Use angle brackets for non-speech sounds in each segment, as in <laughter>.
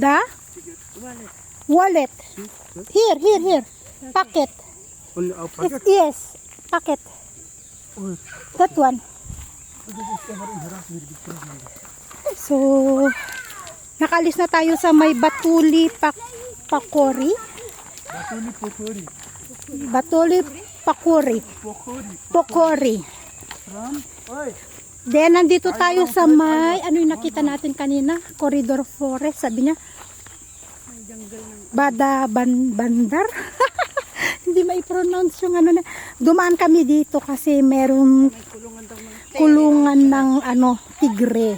The Wallet. wallet. Here, here, here. Packet. It's, yes, packet. That one. So, nakalis na tayo sa may Batuli Pak Pakori. Batuli Pokori. Batuli Pakori. Pokori. Pokori. From? Oi. Then, nandito tayo sa may, ano yung nakita natin kanina? Corridor Forest, sabi niya. Bada ban, Bandar? <laughs> Hindi mai-pronounce yung ano na. Dumaan kami dito kasi merong Kulungan ng ano, tigre.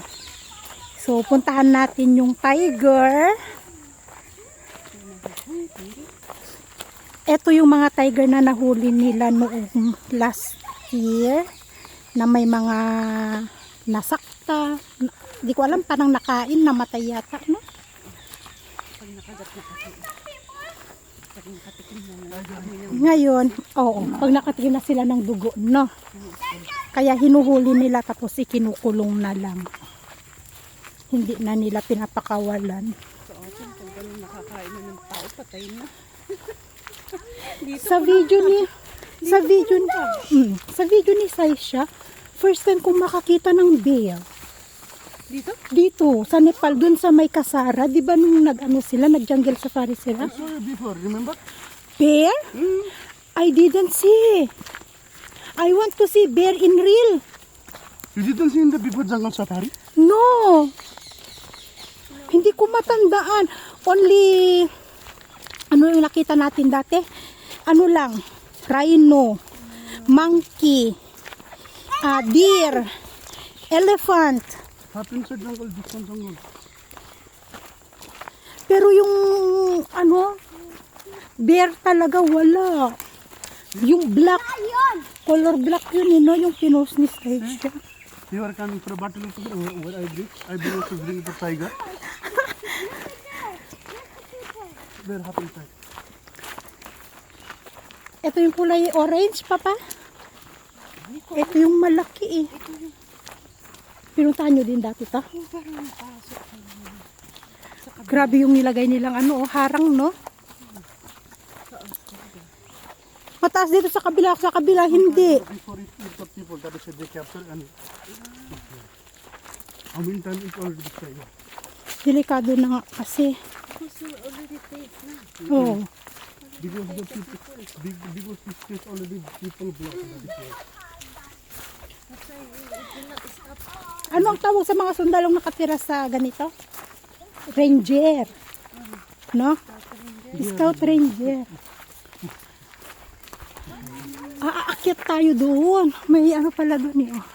So, puntahan natin yung tiger. Ito yung mga tiger na nahuli nila noong last year na may mga nasakta. Na- Di ko alam, parang nakain, namatay yata, no? pag nakagat na kasi. Pag nakatikim na na. Ngayon, oo, pag nakatikim na sila ng dugo, no? Kaya hinuhuli nila tapos ikinukulong na lang. Hindi na nila pinapakawalan. Sa atin, pag ganun nakakain na ng tao, patay na. Sa video ni sa video ni mm, sa video ni Saisha, first time kong makakita ng bear. dito? Dito, sa Nepal, dun sa may kasara, di ba nung nag-ano sila, nag-jungle safari sila? I saw you before, remember? Bear? I didn't see. I want to see bear in real. You didn't see in the before jungle safari? No. Hindi ko matandaan. Only, ano yung nakita natin dati? Ano lang, rhino, monkey, ah, deer, elephant. Pero yung, ano, bear talaga wala. Yung black, color black yun, you know, yung pinost ni Stage. You are coming for a battle of where, where I bring, I bring to bring the tiger. There, half inside. Ito yung kulay orange, papa. Ito yung malaki eh. Pinuntahan nyo din dati to. Grabe yung nilagay nilang ano, oh, harang, no? Mataas dito sa kabila, sa kabila hindi. Delikado na nga kasi. Oh. Because the people, because this place already people block. Ano ang tawag sa mga sundalong nakatira sa ganito? Ranger. No? Scout Ranger. Aakyat tayo doon. May ano pala doon eh. Oh.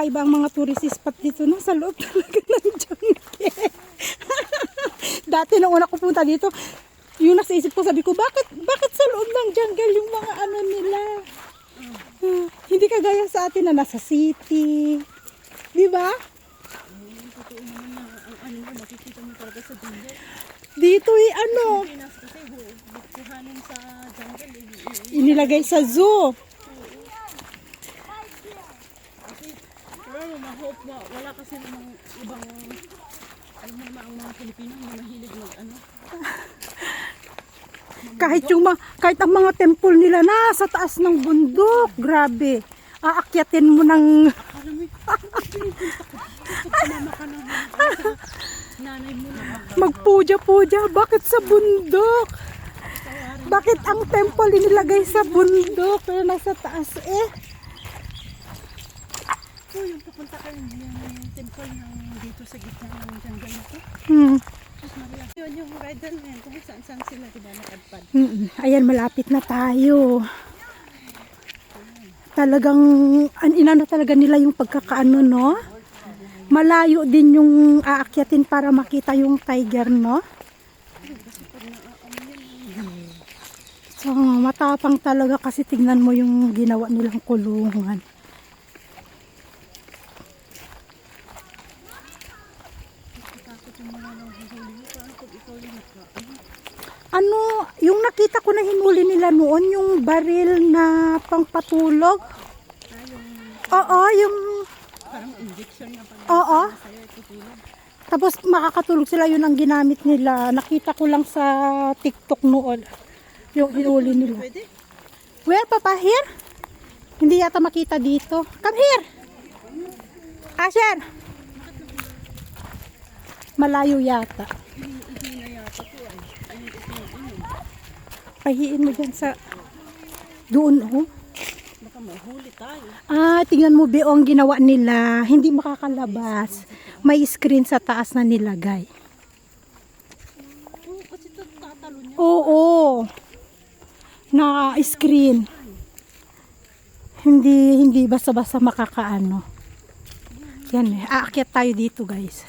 Kakaiba ang mga tourist spot dito no? Sa loob talaga ng jungle. <laughs> Dati nung una ko punta dito, yung nasa isip ko, sabi ko, bakit, bakit sa loob ng jungle yung mga ano nila? Ah, hindi kagaya sa atin na nasa city. Di ba? Na. Dito eh, ano, eh. inilagay sa zoo. Pero ma-hope na wala kasi namang ibang, alam mo naman ang mga Pilipino, mga mahilig mag ano. <laughs> Kahit yung mga, kahit ang mga temple nila nasa taas ng bundok. Grabe. Aakyatin mo ng Alam mo, <laughs> ko. Nanay na magpuja-puja. Bakit sa bundok? Bakit ang temple inilagay sa bundok pero nasa taas eh? So, yung pupunta kayo yung temple ng dito sa gitna ng jungle na to. Hmm. Maria. Yun yung rider na yun, kung saan saan sila diba nakadpad. Mm, Ayan, malapit na tayo. Talagang, an inano talaga nila yung pagkakaano, no? Malayo din yung aakyatin para makita yung tiger, no? So, matapang talaga kasi tingnan mo yung ginawa nilang kulungan. Takot yung mga nang hihuli mo. Paano pag ikaw yung naka, ano? Ano, yung nakita ko na hinuli nila noon, yung baril na pangpatulog. Ah, yung Oo, yung addiction na pag Oo. Tapos makakatulog sila, yun ang ginamit nila. Nakita ko lang sa TikTok noon. Yung hinuli nila. Pwede? Where, Papa? Here? Hindi yata makita dito. Come here! Asher! Malayo yata. Pahiin mo dyan sa... Doon, oh. Baka mahuli tayo. Ah, tingnan mo, Be, oh, ang ginawa nila. Hindi makakalabas. May screen sa taas na nilagay. Oo. Na screen. Hindi hindi basta-basta makakaano. Yan eh. Aakyat tayo dito, guys.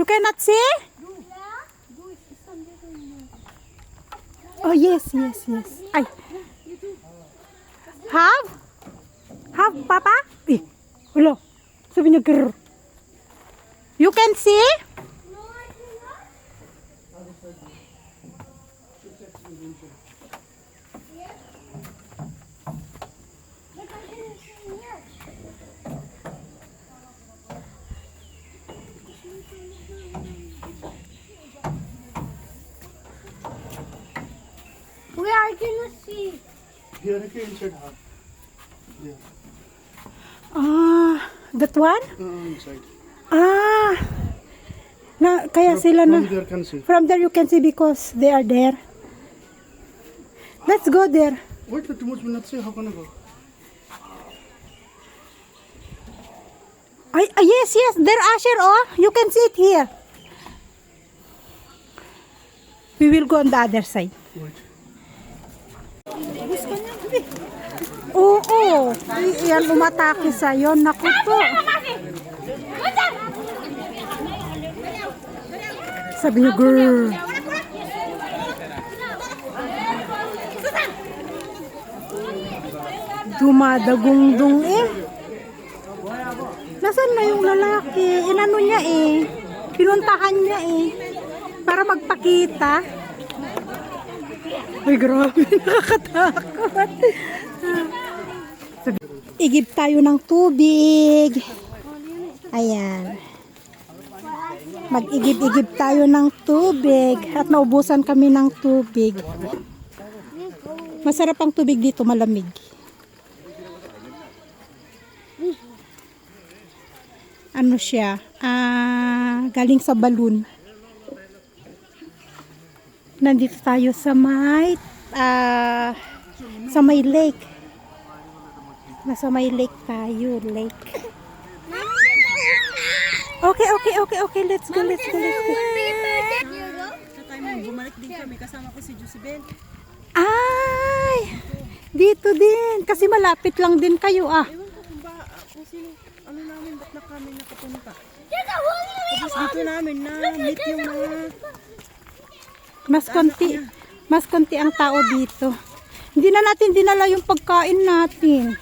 You cannot see? Oh, yes, yes, yes. Ay. Have? Have, Papa? Eh, wala. Sabi niya, grrr. You can see? Where are you gonna see? Here, okay, inside half. Yeah, Ah, that one? uh, inside. Ah. Na, kaya sila From na. there can see. From there you can see because they are there. Let's go there. Wait, too much will not see. How can I go? Ay, ah, yes, yes, there Asher, oh. You can see it here. We will go on the other side. Wait. Oo, Ay, yan umatake sa'yo. Naku po. Sabi niyo, girl. Dumadagungdong eh. Nasaan na yung lalaki? Inano niya eh. Pinuntahan niya eh. Para magpakita. Ay, grabe. <laughs> Nakakatakot. Igib tayo ng tubig. Ayan. Mag-igib-igib tayo ng tubig. At naubusan kami ng tubig. Masarap ang tubig dito, malamig. Ano siya? Ah, galing sa balloon. Nandito tayo sa may ah, sa may lake. Nasa may lake tayo, lake. Okay, okay, okay, okay. Let's go, let's go, let's go. Sa time bumalik din kami, kasama ko si Josibel. Ay! Dito din. Kasi malapit lang din kayo ah. Ewan ko kung ba, kung sino, ano namin, ba't na kami nakapunta. Tapos dito namin na meet yung mga, Mas konti. Mas konti ang tao dito. Hindi na natin dinala yung pagkain natin.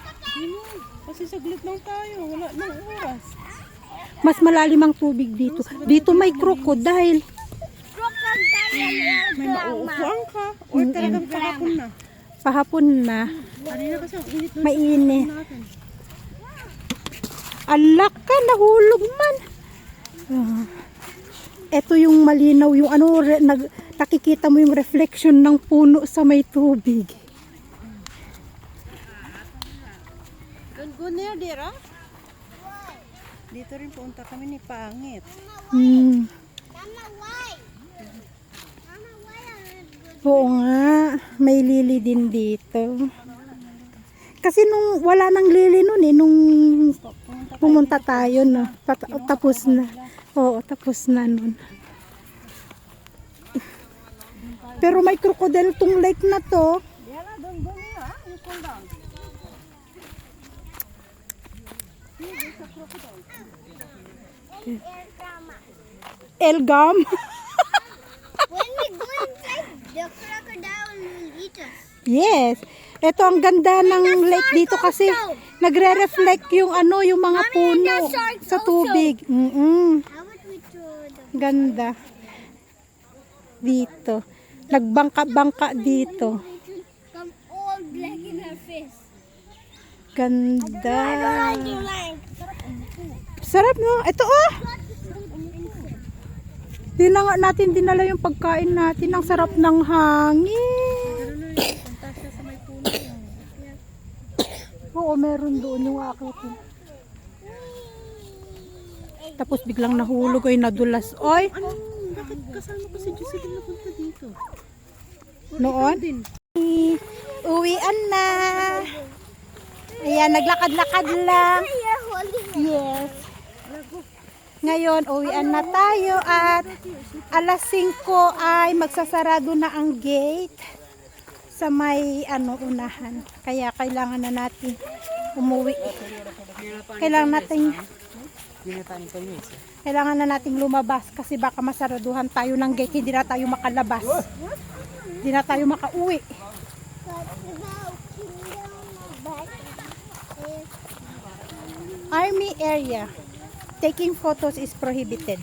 kasi saglit lang tayo, wala nang oras. Mas malalim ang tubig dito. Dito may crocodile. May mauupuan ka, or talagang kahapon na. Pahapon na. Kanina kasi ang init nun Mainit. Alak ka, nahulog man. Ah. Ito yung malinaw, yung ano, re, nag, nakikita mo yung reflection ng puno sa may tubig. Don't go near there, ah. Dito rin punta kami ni Pangit. Hmm. Mama, why? Mama, why are you good? Oo nga, may lili din dito. Kasi nung wala nang lili nun eh, nung pumunta tayo, no, tapos na. Oo, tapos na nun. Pero may crocodile tong lake na to. Ah. Elgam. <laughs> When we go inside, the crocodile will eat us. yes. Ito ang ganda ng lake dito kasi nagre-reflect yung ano, yung mga puno sa tubig. Throw the Ganda. Dito. Nagbangka-bangka dito. Ganda. Sarap no? Ito oh! Di na nga natin dinala yung pagkain natin. Ang sarap ng hangin. Oo, meron doon yung akin. Tapos biglang nahulog ay nadulas. Oy, Ano? Bakit kasama ko si Jocelyn na punta dito? noon. Uwian na. Ayan, naglakad-lakad lang. Yes. Ngayon, uwian na tayo at alas 5 ay magsasarado na ang gate sa may ano unahan. Kaya kailangan na natin umuwi. Kailangan natin kailangan na nating lumabas kasi baka masaraduhan tayo ng gate, hindi na tayo makalabas. Hindi na tayo makauwi. Army area. Taking photos is prohibited.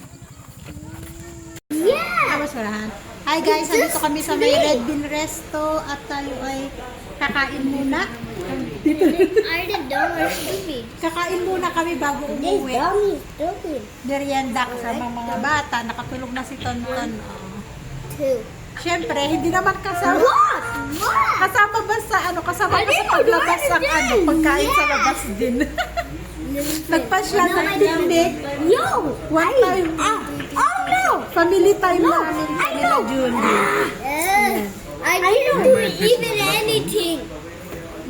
Yeah! Basurahan. Hi guys, nandito kami sa may Red Bean Resto at tayo ay kakain muna. Are the dumb or stupid? Kakain muna kami bago This umuwi. dumb is stupid. Merienda kasama mga bata. Nakatulog na si Tonton. Two. Siyempre, hindi naman kasama. What? Kasama ba sa ano? Kasama ba sa paglabas ang ano? Pagkain sa labas din. Nagpasyal ng picnic. Yo! One time. Ah! Family time namin nila Julie. Uh, I didn't do even anything.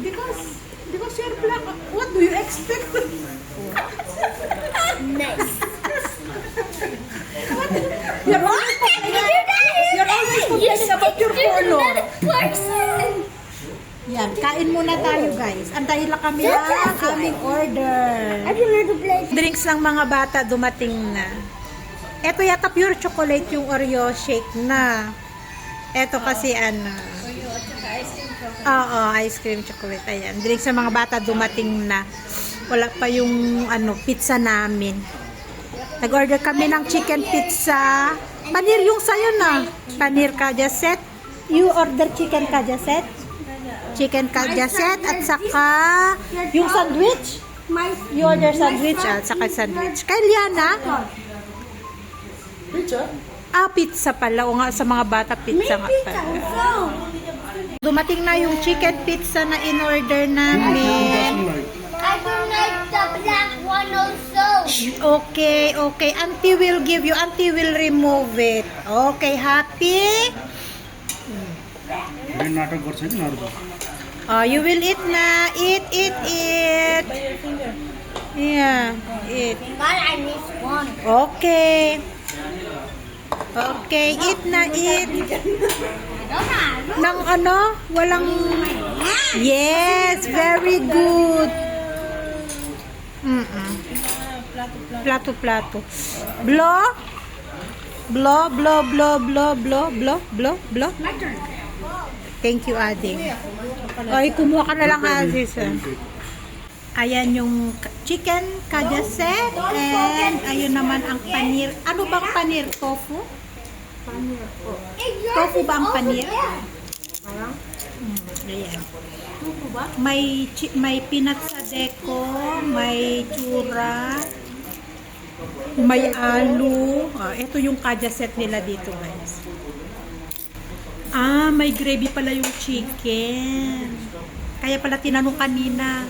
Because, because you're black. What do you expect? Nice. You're always complaining, you're always complaining about your color. Yan, kain muna tayo guys. Antayin lang kami ng aming order. Drinks ng mga bata dumating na. Ito yata pure chocolate yung Oreo shake na. Ito kasi ano. Oo, ice cream chocolate. Ayan. Drinks ng mga bata dumating na. Wala pa yung ano, pizza namin. Nag-order kami ng chicken pizza. Panir yung sayo na. Panir kaja set. You order chicken kaja set? Chicken kaja set at saka yung sandwich. You order sandwich at saka sandwich. Kay Liana? Pizza? Ah, pizza pala. O nga, sa mga bata, pizza nga pizza. pala. Dumating na yung chicken pizza na in-order namin. I would like the black one also. Okay, okay. Auntie will give you. Auntie will remove it. Okay, happy? నేను నాటకం కోసం Oh, you will eat na. Eat, eat, eat. Yeah, eat. But I miss one. Okay. Okay, eat na, eat. Nang ano? Walang... Yes, very good. Mm-mm. Plato, plato. Blow. Blow, blow, blow, blow, blow, blow, blow, blow. Thank you, Adi. Oy, kumuha ka na lang, Aziz. Ayan yung chicken kajaset and ayun naman ang panir. Ano bang panir? Tofu? Tofu ba ang panir? Hmm, ayan. May chi- may peanut sa deko, may chura, may alu. Ah, ito yung kajaset nila dito, guys. Ah, may gravy pala yung chicken. Kaya pala tinanong kanina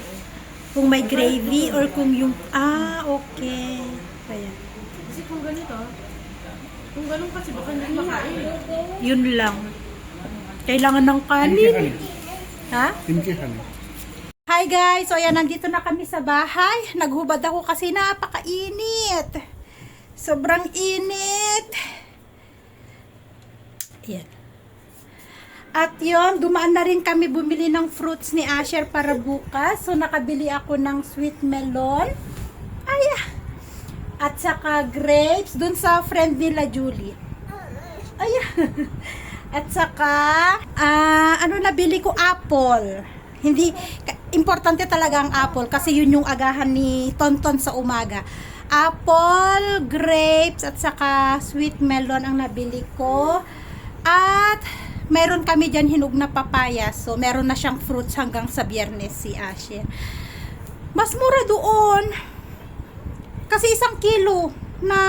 kung may gravy or kung yung... Ah, okay. Kaya, Kasi kung ganito, kung ganun kasi baka hindi makain. Yun lang. Kailangan ng kanin. Ha? Timkihan. Hi guys! So ayan, nandito na kami sa bahay. Naghubad ako kasi napakainit. Sobrang init. Ayan. At yon dumaan na rin kami bumili ng fruits ni Asher para bukas. So, nakabili ako ng sweet melon. Ay. Ah. At saka grapes dun sa friend nila Julie. Ay, ah. <laughs> At saka, ah, ano nabili ko? Apple. Hindi, importante talaga ang apple kasi yun yung agahan ni Tonton sa umaga. Apple, grapes, at saka sweet melon ang nabili ko. At meron kami dyan hinog na papaya. So, meron na siyang fruits hanggang sa biyernes si Asher. Mas mura doon. Kasi isang kilo na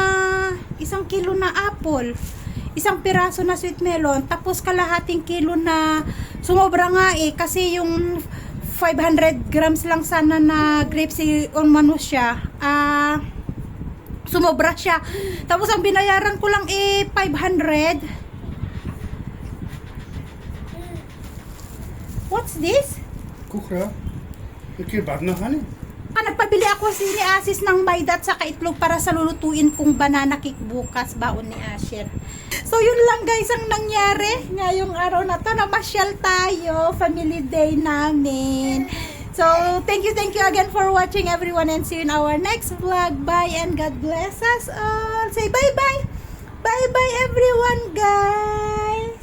isang kilo na apple, isang piraso na sweet melon, tapos kalahating kilo na sumobra nga eh kasi yung 500 grams lang sana na grapes eh, on mano siya. Ah sumobra siya. Tapos ang binayaran ko lang eh 500. What's this? Kukra. Ikir bad na hani. Ako si ni Asis ng maydat sa kaitlog para sa lulutuin kong banana cake bukas baon ni Asher. So yun lang guys ang nangyari ngayong araw na to namasyal tayo family day namin. So thank you thank you again for watching everyone and see you in our next vlog. Bye and God bless us all. Say bye bye. Bye bye everyone guys.